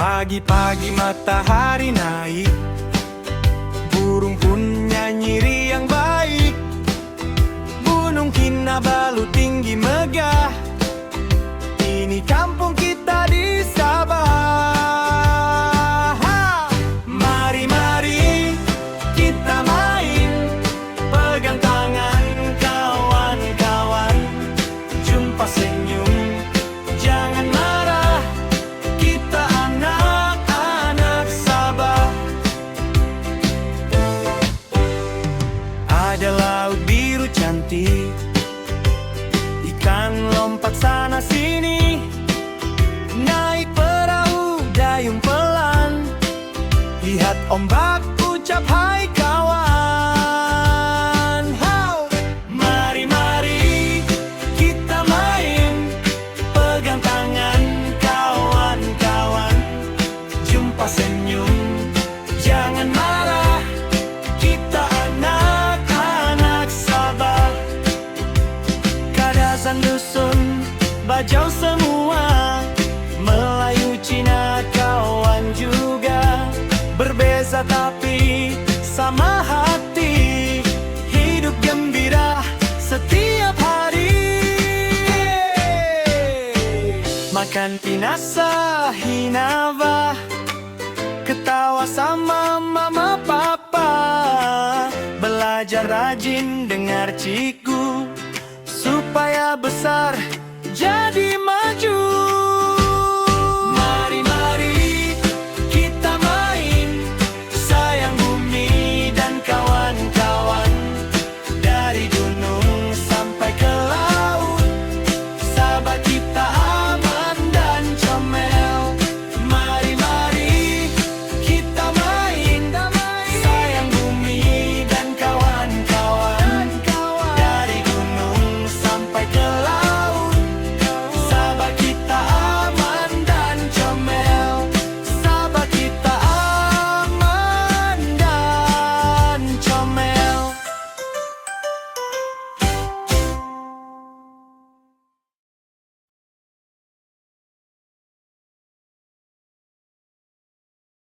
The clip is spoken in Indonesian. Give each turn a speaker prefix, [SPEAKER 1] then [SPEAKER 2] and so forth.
[SPEAKER 1] Pagi-pagi matahari naik Lihat ombak ucap hai kawan. Hau! Mari mari kita main. Pegang tangan kawan-kawan Jumpa senyum. Jangan marah. Kita anak-anak Sabah Kadazan dusun Bajau semua Berbeza tapi sama hati. Hidup gembira setiap hari. Makan pinasa hinava. Ketawa sama mama papa. Belajar rajin dengar ciku Supaya besar jadi maju